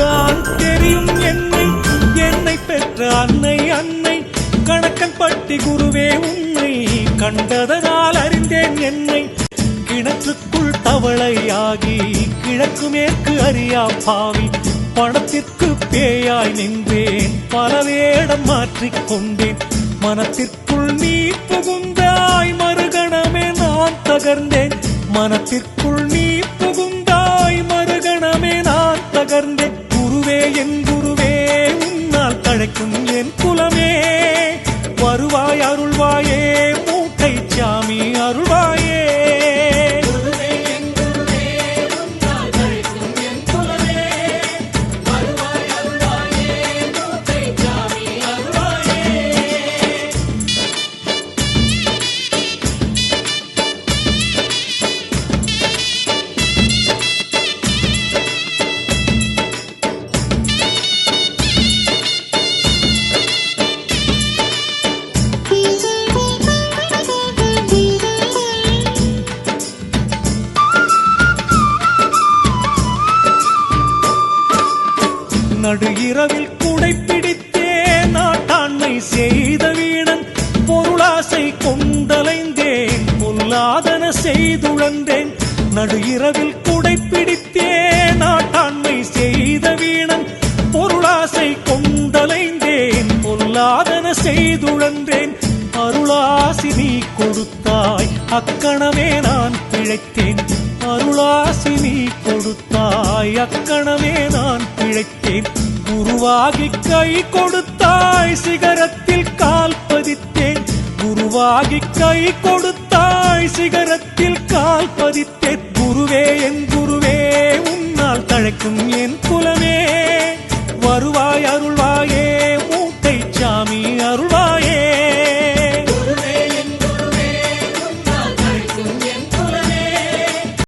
பார்த்தால் தெரியும் என்னை. என்னை பெற்ற அன்னை அன்னை. கணக்கன் பட்டி குருவே உன்னை. கண்டதனால் அறிந்தேன் என்னை. கிணற்றுக்குள் தவளையாகி கிழக்கு மேற்கு அறியா பாவி. பணத்திற்கு பேயாய் நின்றேன். பல வேடம் மாற்றிக்கொண்டேன் மனத்திற்குள் நீ புகுந்தாய் மறுகணமே நான் தகர்ந்தேன். மனத்திற்குள் நீ புகுந்தாய் மறுகணமே நான் தகர்ந்தேன். என் வருவாய் அருள்வாயே மூட்டை சாமி. நடு இரவில் குடைப்பிடித்தே நாட்டாண்மை செய்த வீணன் பொருளாசை கொண்டலைந்தேன் பொல்லாதன செய்துழந்தேன். நடு இரவில் குடைப்பிடித்தே நாட்டாண்மை செய்த வீணன் பொருளாசை கொண்டலைந்தேன் பொல்லாதன செய்துழந்தேன். அருளாசி நீ கொடுத்தாய் அக்கணமே நான் பிழைத்தேன். அருளாசி நீ கொடுத்தாய் அக்கணமே நான் பிழைத்தேன். குருவாகி கை கொடுத்தாய் சிகரத்தில் கால் பதித்தேன். குருவாகி கை கொடுத்தாய் சிகரத்தில் கால் பதித்தேன். குருவே என் குருவே உன்னால் தழைக்கும் என் குலமே.